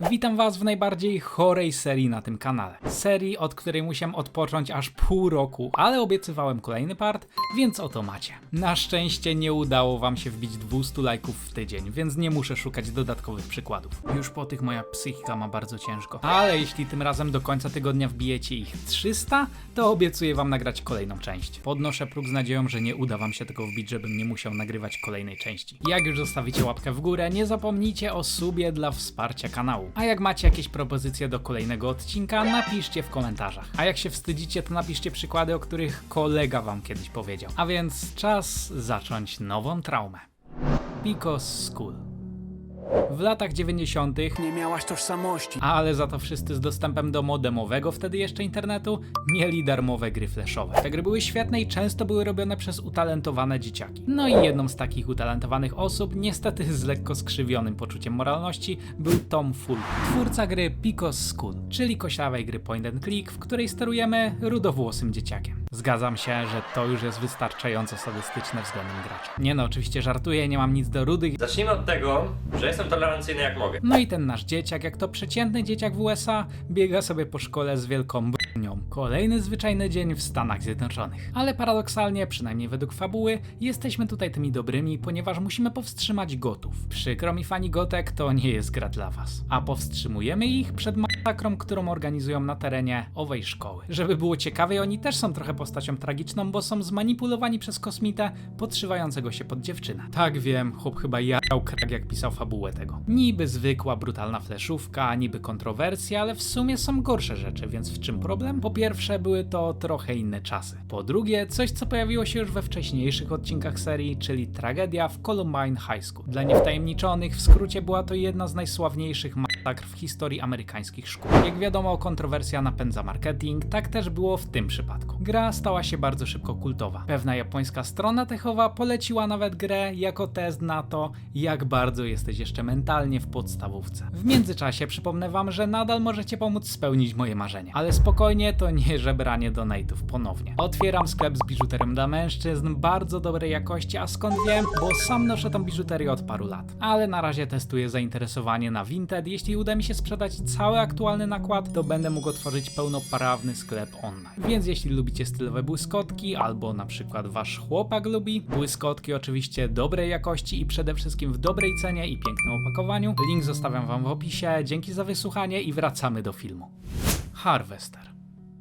Witam Was w najbardziej chorej serii na tym kanale. Serii, od której musiałem odpocząć aż pół roku, ale obiecywałem kolejny part, więc oto macie. Na szczęście nie udało Wam się wbić 200 lajków w tydzień, więc nie muszę szukać dodatkowych przykładów. Już po tych moja psychika ma bardzo ciężko. Ale jeśli tym razem do końca tygodnia wbijecie ich 300, to obiecuję Wam nagrać kolejną część. Podnoszę próg z nadzieją, że nie uda Wam się tego wbić, żebym nie musiał nagrywać kolejnej części. Jak już zostawicie łapkę w górę, nie zapomnijcie o subie dla wsparcia kanału. A jak macie jakieś propozycje do kolejnego odcinka, napiszcie w komentarzach. A jak się wstydzicie, to napiszcie przykłady, o których kolega Wam kiedyś powiedział. A więc czas zacząć nową traumę. Picos School. W latach 90. Nie miałaś tożsamości. ale za to wszyscy z dostępem do modemowego wtedy jeszcze internetu mieli darmowe gry flashowe. Te gry były świetne i często były robione przez utalentowane dzieciaki. No i jedną z takich utalentowanych osób, niestety z lekko skrzywionym poczuciem moralności, był Tom Full, twórca gry Picos School, czyli koślawej gry point and click, w której sterujemy rudowłosym dzieciakiem. Zgadzam się, że to już jest wystarczająco sadystyczne względem gracza. Nie no, oczywiście żartuję, nie mam nic do rudych Zacznijmy od tego, że jestem tolerancyjny jak mogę. no i ten nasz dzieciak, jak to przeciętny dzieciak w USA, biega sobie po szkole z wielką bronią. Kolejny zwyczajny dzień w Stanach Zjednoczonych. Ale paradoksalnie, przynajmniej według fabuły, jesteśmy tutaj tymi dobrymi, ponieważ musimy powstrzymać gotów. Przykro mi fani gotek, to nie jest gra dla was. A powstrzymujemy ich przed masakrą, którą organizują na terenie owej szkoły. Żeby było ciekawiej, oni też są trochę postacią tragiczną, bo są zmanipulowani przez kosmitę podszywającego się pod dziewczynę. Tak wiem, chłop chyba jarał krak jak pisał fabułę tego. Niby zwykła, brutalna fleszówka, niby kontrowersja, ale w sumie są gorsze rzeczy, więc w czym problem? Po pierwsze, były to trochę inne czasy. Po drugie, coś co pojawiło się już we wcześniejszych odcinkach serii, czyli tragedia w Columbine High School. Dla niewtajemniczonych, w skrócie była to jedna z najsławniejszych masakr w historii amerykańskich szkół. Jak wiadomo, kontrowersja napędza marketing, tak też było w tym przypadku. Gra stała się bardzo szybko kultowa. Pewna japońska strona techowa poleciła nawet grę jako test na to, jak bardzo jesteś jeszcze mentalnie w podstawówce. W międzyczasie przypomnę wam, że nadal możecie pomóc spełnić moje marzenia. Ale spokojnie, to nie żebranie donate'ów ponownie. Otwieram sklep z biżuterią dla mężczyzn, bardzo dobrej jakości, a skąd wiem? Bo sam noszę tą biżuterię od paru lat. Ale na razie testuję zainteresowanie na Vinted. Jeśli uda mi się sprzedać cały aktualny nakład, to będę mógł otworzyć pełnoprawny sklep online. Więc jeśli lubicie stylowe błyskotki, albo na przykład wasz chłopak lubi, błyskotki oczywiście dobrej jakości i przede wszystkim w dobrej cenie i pięknym opakowaniu, link zostawiam wam w opisie. Dzięki za wysłuchanie i wracamy do filmu. Harvester.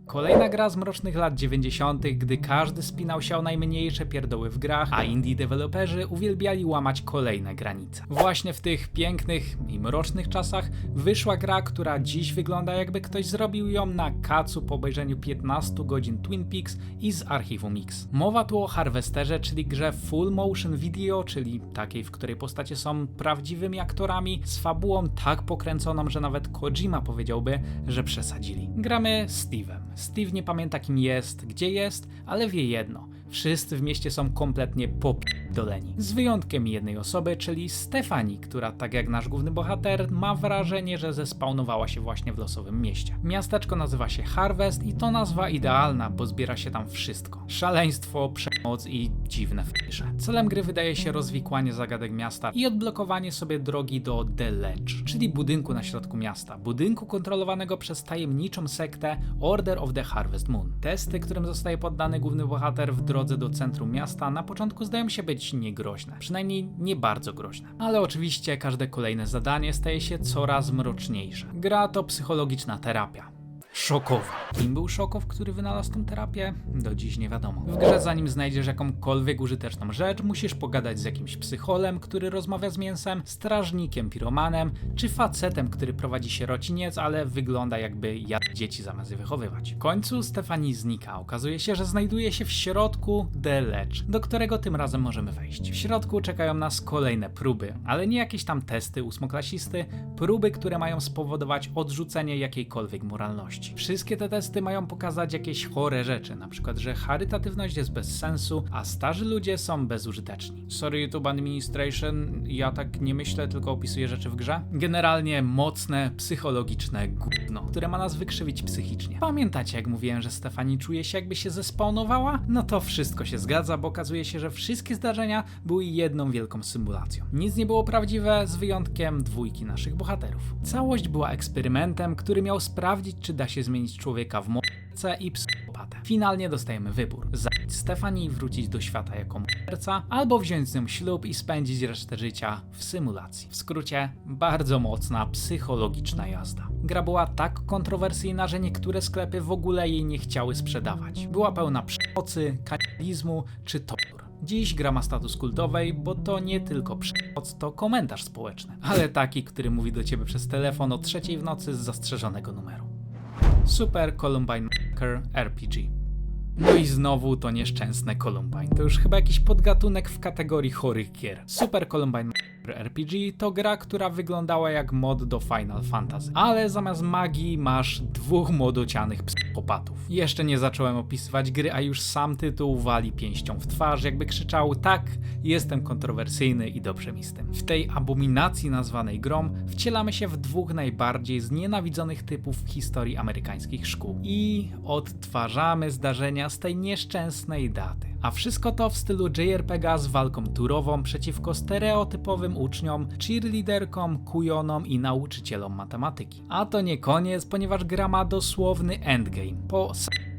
Kolejna gra z mrocznych lat 90., gdy każdy spinał się o najmniejsze pierdoły w grach, a indie deweloperzy uwielbiali łamać kolejne granice. Właśnie w tych pięknych i mrocznych czasach wyszła gra, która dziś wygląda jakby ktoś zrobił ją na kacu po obejrzeniu 15 godzin Twin Peaks i z archiwum Mix. Mowa tu o Harvesterze, czyli grze full motion video, czyli takiej, w której postacie są prawdziwymi aktorami, z fabułą tak pokręconą, że nawet Kojima powiedziałby, że przesadzili. Gramy Steve'em. Steve nie pamięta kim jest, gdzie jest, ale wie jedno. Wszyscy w mieście są kompletnie popierdoleni. Z wyjątkiem jednej osoby, czyli Stefani, która tak jak nasz główny bohater ma wrażenie, że zespawnowała się właśnie w losowym mieście. Miasteczko nazywa się Harvest i to nazwa idealna, bo zbiera się tam wszystko. Szaleństwo, przemoc i dziwne fetysze. Celem gry wydaje się rozwikłanie zagadek miasta i odblokowanie sobie drogi do The Ledge, czyli budynku na środku miasta. Budynku kontrolowanego przez tajemniczą sektę Order of the Harvest Moon. Testy, którym zostaje poddany główny bohater w drodze do centrum miasta, na początku zdają się być niegroźne. Przynajmniej nie bardzo groźne. Ale oczywiście każde kolejne zadanie staje się coraz mroczniejsze. Gra to psychologiczna terapia. Szokowa. Kim był Szokow, który wynalazł tę terapię? Do dziś nie wiadomo. W grze zanim znajdziesz jakąkolwiek użyteczną rzecz, musisz pogadać z jakimś psycholem, który rozmawia z mięsem, strażnikiem, piromanem, czy facetem, który prowadzi sierociniec, ale wygląda jakby jadł dzieci zamiast je wychowywać. W końcu Stefani znika. Okazuje się, że znajduje się w środku Ledge, do którego tym razem możemy wejść. W środku czekają nas kolejne próby, ale nie jakieś tam testy ósmoklasisty, próby, które mają spowodować odrzucenie jakiejkolwiek moralności. Wszystkie te testy mają pokazać jakieś chore rzeczy, na przykład, że charytatywność jest bez sensu, a starzy ludzie są bezużyteczni. Sorry YouTube Administration, ja tak nie myślę, tylko opisuję rzeczy w grze. Generalnie mocne, psychologiczne gówno, które ma nas wykrzywić psychicznie. Pamiętacie jak mówiłem, że Stefani czuje się jakby się zespawnowała? No to wszystko się zgadza, bo okazuje się, że wszystkie zdarzenia były jedną wielką symulacją. Nic nie było prawdziwe, z wyjątkiem dwójki naszych bohaterów. Całość była eksperymentem, który miał sprawdzić, czy da się zmienić człowieka w mordercę i psychopatę. Finalnie dostajemy wybór. Zabić Stefani i wrócić do świata jako morderca, albo wziąć z nią ślub i spędzić resztę życia w symulacji. W skrócie, bardzo mocna psychologiczna jazda. Gra była tak kontrowersyjna, że niektóre sklepy w ogóle jej nie chciały sprzedawać. Była pełna przemocy, kanibalizmu czy tortur. Dziś gra ma status kultowej, bo to nie tylko przemoc, to komentarz społeczny, ale taki, który mówi do ciebie przez telefon o trzeciej w nocy z zastrzeżonego numeru. Super Columbine Maker RPG. No i znowu to nieszczęsne Columbine. To już chyba jakiś podgatunek w kategorii chorych gier. Super Columbine Maker RPG to gra, która wyglądała jak mod do Final Fantasy. Ale zamiast magii masz dwóch młodocianych psychopatów. Jeszcze nie zacząłem opisywać gry, a już sam tytuł wali pięścią w twarz, jakby krzyczał tak, jestem kontrowersyjny i dobrze mi z tym. W tej abominacji nazwanej grom wcielamy się w dwóch najbardziej znienawidzonych typów w historii amerykańskich szkół i odtwarzamy zdarzenia z tej nieszczęsnej daty. A wszystko to w stylu JRPG z walką turową przeciwko stereotypowym uczniom, cheerleaderkom, kujonom i nauczycielom matematyki. A to nie koniec, ponieważ gra ma dosłowny endgame. Po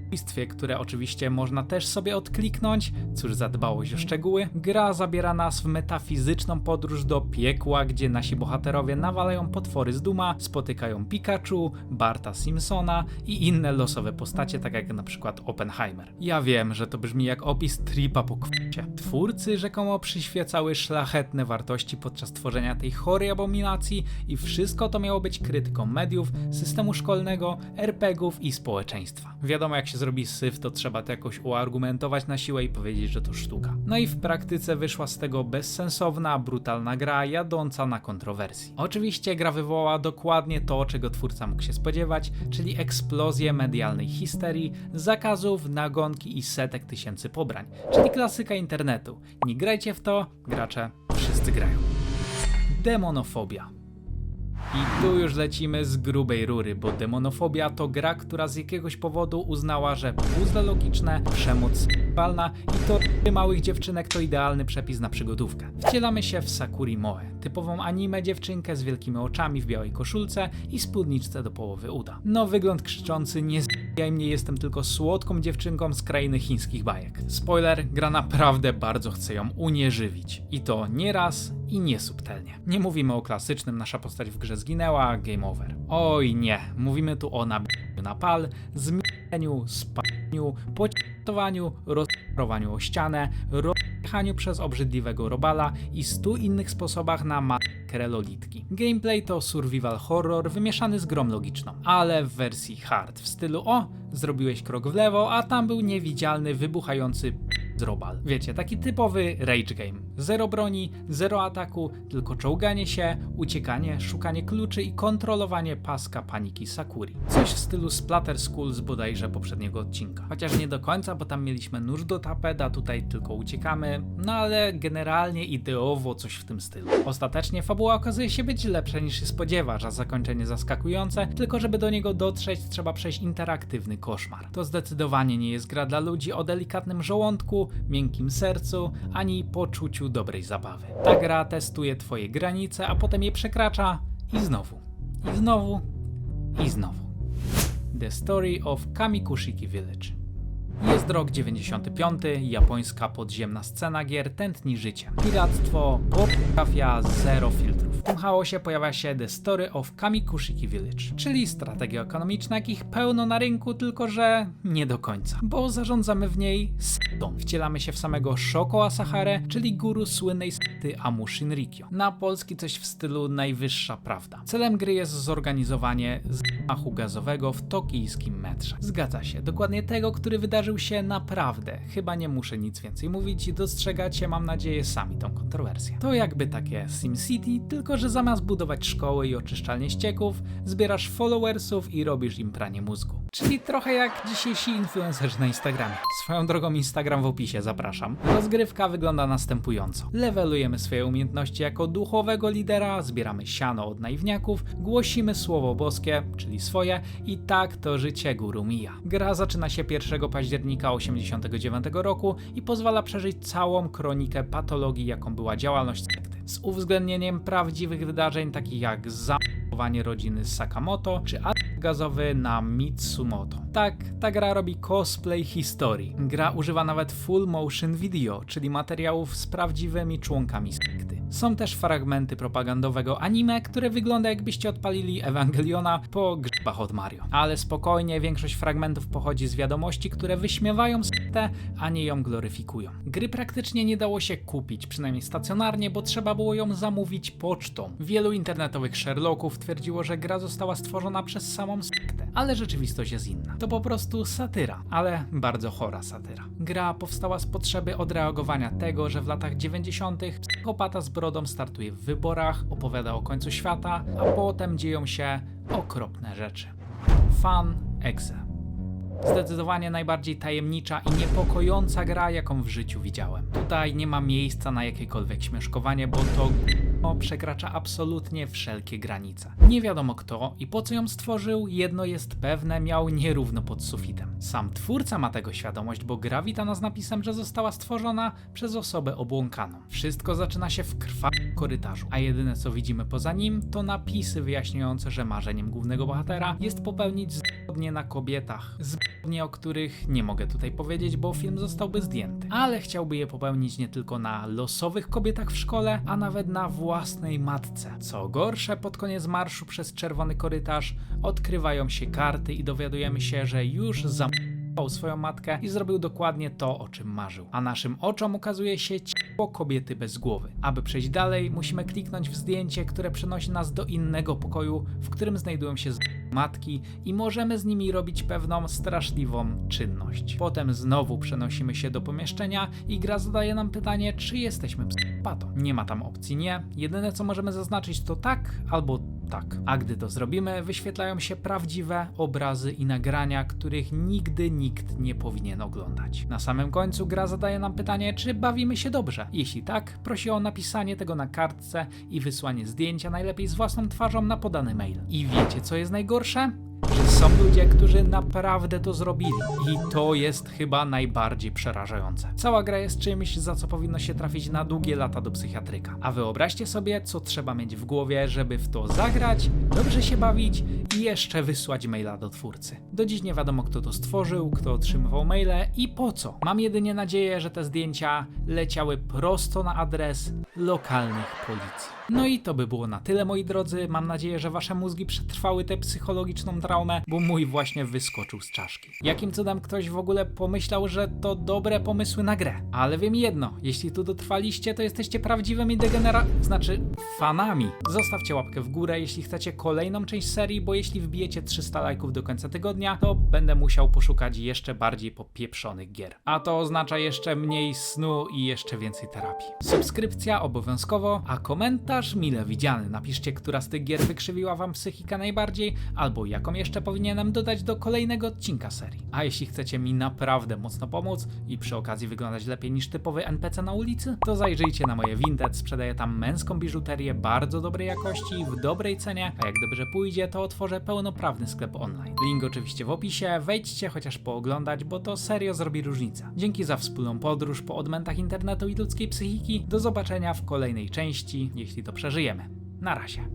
zabójstwie, które oczywiście można też sobie odkliknąć, cóż za dbałość o szczegóły, gra zabiera nas w metafizyczną podróż do piekła, gdzie nasi bohaterowie nawalają potwory z duma, spotykają Pikachu, Barta Simpsona i inne losowe postacie, tak jak na przykład Oppenheimer. Ja wiem, że to brzmi jak opis tripa po kwocie. Twórcy rzekomo przyświecały szlachetne wartości podczas tworzenia tej chorej abominacji i wszystko to miało być krytyką mediów, systemu szkolnego, RPGów i społeczeństwa. Wiadomo, jak zrobi syf, to trzeba to jakoś uargumentować na siłę i powiedzieć, że to sztuka. No i w praktyce wyszła z tego bezsensowna, brutalna gra, jadąca na kontrowersji. Oczywiście gra wywołała dokładnie to, czego twórca mógł się spodziewać, czyli eksplozję medialnej histerii, zakazów, nagonki i setek tysięcy pobrań, czyli klasyka internetu. Nie grajcie w to, gracze wszyscy grają. Demonofobia. I tu już lecimy z grubej rury, bo Demonofobia to gra, która z jakiegoś powodu uznała, że puzzle logiczne, przemoc seksualna i to małych dziewczynek to idealny przepis na przygodówkę. Wcielamy się w Sakuri Moe, typową anime dziewczynkę z wielkimi oczami w białej koszulce i spódniczce do połowy uda. No wygląd krzyczący, nie zbijaj mnie, jestem tylko słodką dziewczynką z krainy chińskich bajek. Spoiler, gra naprawdę bardzo chce ją unieżywić. I to nie raz i niesubtelnie. Nie mówimy o klasycznym, nasza postać w grze zginęła, game over. Oj nie, mówimy tu o nabijaniu na pal, zmienieniu, spaleniu, pociętowaniu, rozprowaniu o ścianę, rozjechaniu przez obrzydliwego robala i stu innych sposobach na makrę lolitki. Gameplay to survival horror wymieszany z grą logiczną, ale w wersji hard, w stylu o, zrobiłeś krok w lewo, a tam był niewidzialny, wybuchający z robal. Wiecie, taki typowy rage game. Zero broni, zero ataku, tylko czołganie się, uciekanie, szukanie kluczy i kontrolowanie paska paniki Sakuri. Coś w stylu Splatter School z bodajże poprzedniego odcinka. Chociaż nie do końca, bo tam mieliśmy nóż do tapet, a tutaj tylko uciekamy, no ale generalnie ideowo coś w tym stylu. Ostatecznie fabuła okazuje się być lepsza niż się spodziewasz, a zakończenie zaskakujące, tylko żeby do niego dotrzeć trzeba przejść interaktywny koszmar. To zdecydowanie nie jest gra dla ludzi o delikatnym żołądku, miękkim sercu, ani poczuciu dobrej zabawy. Ta gra testuje twoje granice, a potem je przekracza i znowu, i znowu, i znowu. The Story of Kamikushiki Village. Jest rok 95, japońska podziemna scena gier tętni życiem. Piractwo, pornografia, zero filtrów. Tym chaosie pojawia się The Story of Kamikushiki Village, czyli strategia ekonomiczna, jakich pełno na rynku, tylko że nie do końca, bo zarządzamy w niej setą. Wcielamy się w samego Shoko Asahare, czyli guru słynnej sekty Amu Shinrikyo. Na polski coś w stylu najwyższa prawda. Celem gry jest zorganizowanie zamachu gazowego w tokijskim metrze. Zgadza się, dokładnie tego, który wydarzył się naprawdę. Chyba nie muszę nic więcej mówić i dostrzegacie, mam nadzieję, sami tą kontrowersję. To jakby takie SimCity, tylko że zamiast budować szkoły i oczyszczalnie ścieków, zbierasz followersów i robisz im pranie mózgu. Czyli trochę jak dzisiejsi influencerzy na Instagramie. Swoją drogą Instagram w opisie, zapraszam. Rozgrywka wygląda następująco. Levelujemy swoje umiejętności jako duchowego lidera, zbieramy siano od naiwniaków, głosimy słowo boskie, czyli swoje i tak to życie guru mija. Gra zaczyna się 1 października 89 roku i pozwala przeżyć całą kronikę patologii, jaką była działalność sekty. Z uwzględnieniem prawdziwych wydarzeń takich jak zamowanie rodziny Sakamoto czy atak gazowy na Mitsumoto. Tak, ta gra robi cosplay historii. Gra używa nawet full motion video, czyli materiałów z prawdziwymi członkami sekty. Są też fragmenty propagandowego anime, które wygląda jakbyście odpalili Ewangeliona po grzbach od Mario. Ale spokojnie, większość fragmentów pochodzi z wiadomości, które wyśmiewają sektę, a nie ją gloryfikują. Gry praktycznie nie dało się kupić, przynajmniej stacjonarnie, bo trzeba było ją zamówić pocztą. Wielu internetowych Sherlocków twierdziło, że gra została stworzona przez samą sektę, ale rzeczywistość jest inna. To po prostu satyra, ale bardzo chora satyra. Gra powstała z potrzeby odreagowania tego, że w latach 90. psychopata z brodą startuje w wyborach, opowiada o końcu świata, a potem dzieją się okropne rzeczy. Fan Exe. Zdecydowanie najbardziej tajemnicza i niepokojąca gra, jaką w życiu widziałem. Tutaj nie ma miejsca na jakiekolwiek śmieszkowanie, bo to przekracza absolutnie wszelkie granice. Nie wiadomo kto i po co ją stworzył, jedno jest pewne, miał nierówno pod sufitem. Sam twórca ma tego świadomość, bo gra wita nas napisem, że została stworzona przez osobę obłąkaną. Wszystko zaczyna się w krwawym korytarzu, a jedyne co widzimy poza nim to napisy wyjaśniające, że marzeniem głównego bohatera jest popełnić zbrodnie na kobietach. Zbrodnie, o których nie mogę tutaj powiedzieć, bo film zostałby zdjęty. Ale chciałby je popełnić nie tylko na losowych kobietach w szkole, a nawet na własnej matce. Co gorsze, pod koniec marszu przez czerwony korytarz odkrywają się karty i dowiadujemy się, że już za swoją matkę i zrobił dokładnie to, o czym marzył. A naszym oczom ukazuje się ciało kobiety bez głowy. Aby przejść dalej, musimy kliknąć w zdjęcie, które przenosi nas do innego pokoju, w którym znajdują się z matki i możemy z nimi robić pewną straszliwą czynność. Potem znowu przenosimy się do pomieszczenia i gra zadaje nam pytanie, czy jesteśmy psychopatą. Nie ma tam opcji nie, jedyne co możemy zaznaczyć to tak albo tak. A gdy to zrobimy, wyświetlają się prawdziwe obrazy i nagrania, których nigdy nikt nie powinien oglądać. Na samym końcu gra zadaje nam pytanie, czy bawimy się dobrze. Jeśli tak, prosi o napisanie tego na kartce i wysłanie zdjęcia najlepiej z własną twarzą na podany mail. I wiecie co jest najgorsze? Że są ludzie, którzy naprawdę to zrobili. I to jest chyba najbardziej przerażające. Cała gra jest czymś, za co powinno się trafić na długie lata do psychiatryka. A wyobraźcie sobie, co trzeba mieć w głowie, żeby w to zagrać, dobrze się bawić i jeszcze wysłać maila do twórcy. Do dziś nie wiadomo, kto to stworzył, kto otrzymywał maile i po co. Mam jedynie nadzieję, że te zdjęcia leciały prosto na adres lokalnych policji. No i to by było na tyle, moi drodzy. Mam nadzieję, że wasze mózgi przetrwały tę psychologiczną traumę, bo mój właśnie wyskoczył z czaszki. Jakim cudem ktoś w ogóle pomyślał, że to dobre pomysły na grę? Ale wiem jedno, jeśli tu dotrwaliście, to jesteście prawdziwymi degenera... znaczy fanami. Zostawcie łapkę w górę, jeśli chcecie kolejną część serii, bo jeśli wbijecie 300 lajków do końca tygodnia, to będę musiał poszukać jeszcze bardziej popieprzonych gier. A to oznacza jeszcze mniej snu i jeszcze więcej terapii. Subskrypcja obowiązkowo, a komentarz mile widziany. Napiszcie, która z tych gier wykrzywiła wam psychikę najbardziej, albo jaką jeszcze powinienem dodać do kolejnego odcinka serii. A jeśli chcecie mi naprawdę mocno pomóc i przy okazji wyglądać lepiej niż typowy NPC na ulicy, to zajrzyjcie na moje Vinted, sprzedaję tam męską biżuterię bardzo dobrej jakości, w dobrej cenie, a jak dobrze pójdzie, to otworzę pełnoprawny sklep online. Link oczywiście w opisie, wejdźcie chociaż pooglądać, bo to serio zrobi różnicę. Dzięki za wspólną podróż po odmętach internetu i ludzkiej psychiki, do zobaczenia w kolejnej części, jeśli to przeżyjemy. Na razie.